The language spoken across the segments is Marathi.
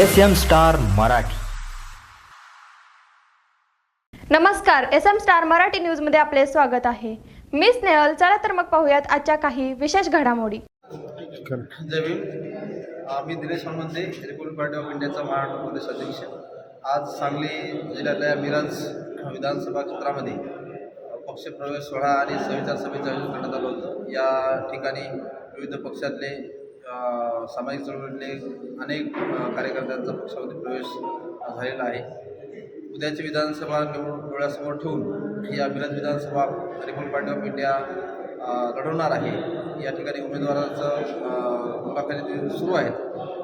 S M star Marathi. नमस्कार एस एम स्टार मराठी न्यूजमध्ये आपले स्वागत आहे. मी स्नेहल चला तर मग पाहूयात आजच्या काही विशेष घडामोडी. मी Dinesh Hanumante republic party of इंडियाचा महाराष्ट्र प्रदेश अध्यक्ष. आज सांगली जिल्ह्यातल्या मिरज विधानसभा क्षेत्रामध्ये पक्षप्रवेश सोहळा आणि सविचार सभेचं आयोजन करण्यात आलं होतं. या ठिकाणी विविध पक्षातले सामाजिक चळवळीतले अनेक कार्यकर्त्यांचा पक्षामध्ये प्रवेश झालेला आहे. उद्याची विधानसभा निवडणूक डोळ्यासमोर ठेवून या अभिरत विधानसभा रिपब्लिक पार्टी ऑफ इंडिया लढवणार आहे. या ठिकाणी उमेदवाराचं मुलाखती सुरू आहेत.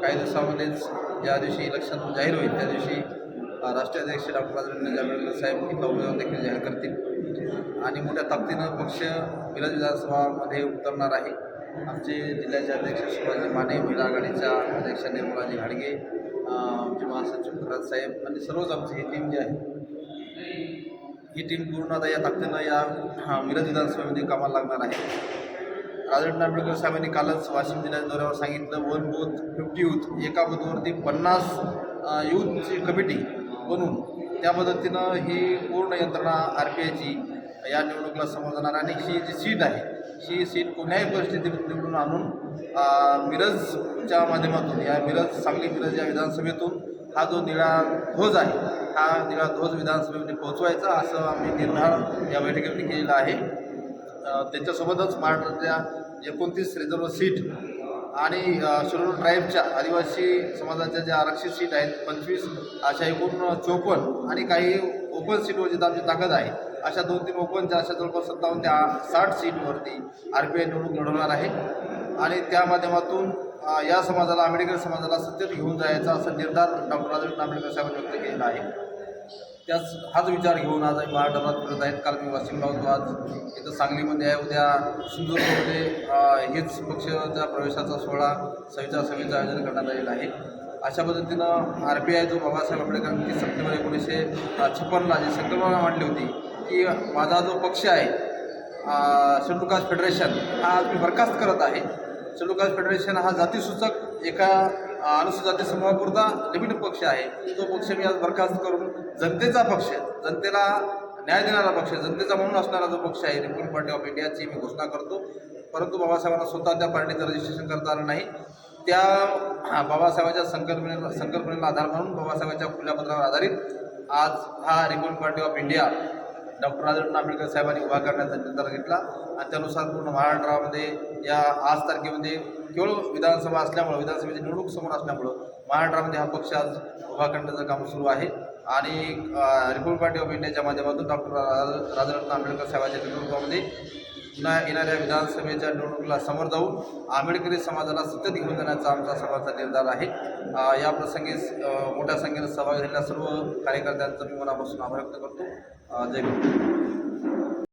काही दिवसामध्येच ज्या दिवशी इलेक्शन जाहीर होईल त्या दिवशी राष्ट्रीय अध्यक्ष डॉक्टर राजेंद्र जांभेडकर साहेब इथला उमेदवार देखील जाहीर करतील. आणि मोठ्या ताकदीनं पक्ष मिरज विधानसभामध्ये उतरणार आहे. आमचे जिल्ह्याचे अध्यक्ष शिवाजी माने महिला आघाडीच्या अध्यक्ष निर्मलाजी घाडगे आमचे महासचिव खरात साहेब आणि सर्वच आमची ही टीम जी आहे ही टीम पूर्ण आता या ताकदीनं या मिरज विधानसभेमध्ये कामाला लागणार आहे. राजन आंबेडकर साहेबांनी कालच वाशिम जिल्ह्याच्या दौऱ्यावर सांगितलं वन बूथ फिफ्टी यूथ एका बूथवरती पन्नास यूथची कमिटी बनवून त्या पद्धतीनं ही पूर्ण यंत्रणा आर पी आयची या निवडणुकीला समोर जाणार. आणि ही जी सीट आहे ही सीट कोण्याही परिस्थितीत निवडून आणून मिरजच्या माध्यमातून या मिरज सांगली मिरज या विधानसभेतून हा जो निळा ध्वज आहे हा निळा ध्वज विधानसभेमध्ये पोहोचवायचा असं आम्ही निर्धार या बैठकीमध्ये केलेला आहे. त्याच्यासोबतच महाराष्ट्रातल्या एकोणतीस रिझर्व्ह सीट आणि शेड्यूल ट्राईबच्या आदिवासी समाजाच्या ज्या आरक्षित सीट आहेत पंचवीस अशा एकूण चोपन्न आणि काही ओपन सीटवर जिथं आमची ताकद आहे अशा दोन तीन ओपनच्या अशा जवळपास सत्तावन्न त्या साठ सीटवरती आर पी आय निवडणूक लढवणार आहे. आणि त्या माध्यमातून या समाजाला आंबेडकर समाजाला सत्तेत घेऊन जायचा असा निर्धार डॉक्टर राजेंद्र आंबेडकर साहेबांनी व्यक्त केलेला आहे. त्याच हाच विचार घेऊन आज महाराष्ट्रात फिरत आहेत. काल मी वाशिमला होतो आज इथं सांगलीमध्ये आहे. उद्या सिंधुदुर्गमध्ये हेच पक्षाच्या प्रवेशाचा सोहळा सविचार सभेचं आयोजन करण्यात आलेलं आहे. अशा पद्धतीनं आर पी आय जो बाबासाहेब आंबेडकरांनी सप्टेंबर एकोणीसशे छप्पन्नला जी संकल्पना मांडली होती की माझा जो पक्ष आहे शेड्यूल फेडरेशन हा आज मी बरखास्त करत आहे. शेड्यूल फेडरेशन हा जातीसूचक एका अनुसूचित जाती समूहापुरता लिमिट पक्ष आहे. तो पक्ष मी आज बरखास्त करून जनतेचा पक्ष जनतेला न्याय देणारा पक्ष जनतेचा म्हणून असणारा जो पक्ष आहे रिपब्लिक पार्टी ऑफ इंडियाची मी घोषणा करतो. परंतु बाबासाहेबांना स्वतः त्या पार्टीचं रजिस्ट्रेशन करता आलं नाही. त्या हा, बाबासाहेबांच्या संकल्पनेला संकल्पनेला आधार म्हणून बाबासाहेबांच्या खुल्या पत्रावर आधारित आज हा republic party of India doctor Rajendra Ambedkar साहेबांनी उभा करण्याचा निर्धार घेतला. आणि त्यानुसार पूर्ण महाराष्ट्रामध्ये या आज तारखेमध्ये केवळ विधानसभा असल्यामुळं विधानसभेची निवडणूक समोर असल्यामुळं महाराष्ट्रामध्ये हा पक्ष आज उभा करण्याचं काम सुरू आहे. आणि रिपब्लिक पार्टी ऑफ इंडियाच्या माध्यमातून डॉक्टर राजरत्न आंबेडकर साहेबांच्या नेतृत्वामध्ये पुन्हा येणाऱ्या विधानसभेच्या निवडणुकीला समोर जाऊन आंबेडकरी समाजाला सतत घेऊन जाण्याचा आमचा सर्वांचा निर्धार आहे. या प्रसंगी मोठ्या संख्येनं सहभाग झालेल्या सर्व कार्यकर्त्यांचं मी मनापासून आभार व्यक्त करतो. जय गुरु